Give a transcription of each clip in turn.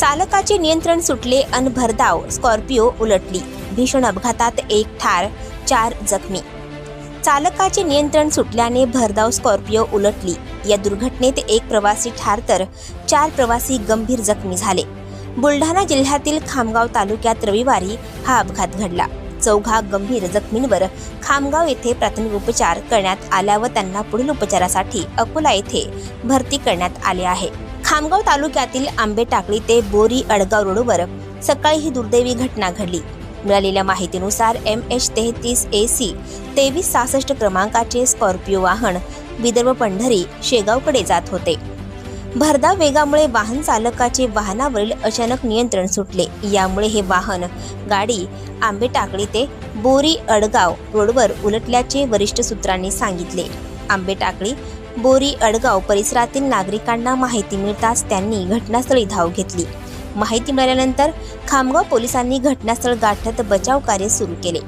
चालकाचे नियंत्रण सुटले अन भरधाव स्कॉर्पिओ उलटली. भीषण अपघातात एक ठार चार जखमी. चालकाचे नियंत्रण सुटल्याने भरधाव स्कॉर्पिओ उलटली. या दुर्घटनेत एक प्रवासी ठार तर चार प्रवासी गंभीर जखमी झाले. बुलढाणा जिल्ह्यातील खामगाव तालुक्यात रविवारी हा अपघात घडला. चौघा गंभीर जखमींवर खामगाव येथे प्राथमिक उपचार करण्यात आल्या व त्यांना पुढील उपचारासाठी अकोला येथे भरती करण्यात आले आहे. खामगाव तालुक्यातील आंबे टाकळी ते बोरी अडगाव रोडवर सकाळी ही दुर्दैवी घटना घडली. मिळालेल्या माहितीनुसार एम एच तेहतीस ए सी तेवीस सहासष्ट क्रमांकाचे स्कॉर्पिओ वाहन विदर्भ पंढरी शेगावकडे जात होते. भरधाव वेगामुळे वाहन चालकाचे वाहनावरील अचानक नियंत्रण सुटले. यामुळे हे वाहन गाडी आंबे टाकळी ते बोरी अडगाव रोडवर उलटल्याचे वरिष्ठ सूत्रांनी सांगितले. आंबे टाकळी बोरी अडगाव परिसरातील नागरिकांना माहिती मिळताच त्यांनी घटनास्थळी धाव घेतली. माहिती मिळाल्यानंतर खामगाव पोलिसांनी घटनास्थळ गाठत बचाव कार्य सुरू केले.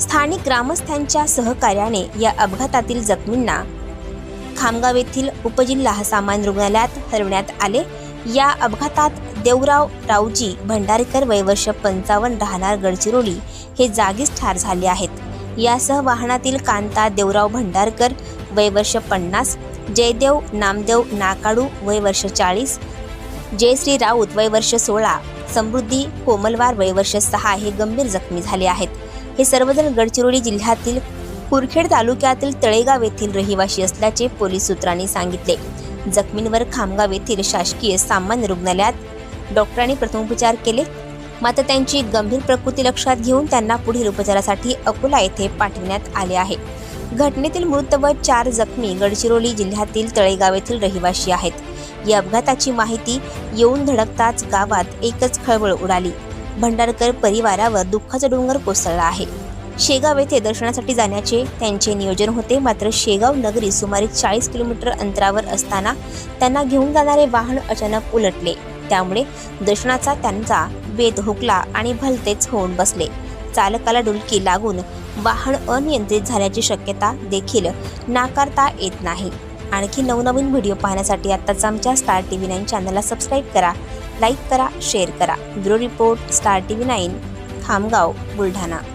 स्थानिक ग्रामस्थांच्या सहकार्याने या अपघातातील जखमींना खामगाव येथील उपजिल्हा सामान्य रुग्णालयात हलवण्यात आले. या अपघातात देवराव रावजी भंडारकर वयवर्ष पंचावन्न राहणार गडचिरोली हे जागीच ठार झाले आहेत. यासह वाहनातील कांता देवराव भंडारकर वयवर्ष पन्नास जयदेव नामदेव नाकाडू वयवर्ष चाळीस जयश्री राऊत वयवर्ष सोळा समृद्धी कोमलवार वयवर्ष सहा हे गंभीर जखमी झाले आहेत. हे सर्वजण गडचिरोली जिल्ह्यातील कुरखेड तालुक्यातील तळेगाव येथील रहिवासी असल्याचे पोलीस सूत्रांनी सांगितले. जखमींवर खामगाव येथील शासकीय सामान्य रुग्णालयात डॉक्टरांनी प्रथमोपचार केले. मात्र त्यांची गंभीर प्रकृती लक्षात घेऊन त्यांना पुढील उपचारासाठी अकोला येथे पाठविण्यात आले आहे. घटनेतील मृत व चार जखमी गडचिरोली जिल्ह्यातील तळेगाव येथील रहिवासी आहेत. या अपघाताची माहिती येऊन धडकताच गावात एकच खळबळ उडाली. भंडारकर परिवारावर दुःखाचा डोंगर कोसळला आहे. शेगाव येथे दर्शनासाठी जाण्याचे त्यांचे नियोजन होते. मात्र शेगाव नगरी सुमारे चाळीस किलोमीटर अंतरावर असताना त्यांना घेऊन जाणारे वाहन अचानक उलटले. त्यामुळे दर्शनाचा त्यांचा बेत हुकला आणि भलतेच होऊन बसले. चालकाला डुलकी लागून वाहन अनियंत्रित झाल्याची शक्यता देखील नाकारता येत नाही. आणखी नवनवीन व्हिडिओ पाहण्यासाठी आत्ताच आमच्या स्टार टी व्ही नाईन चॅनलला सबस्क्राईब करा लाईक करा शेअर करा. Bureau report Star T V nine Khamgaon Buldhana.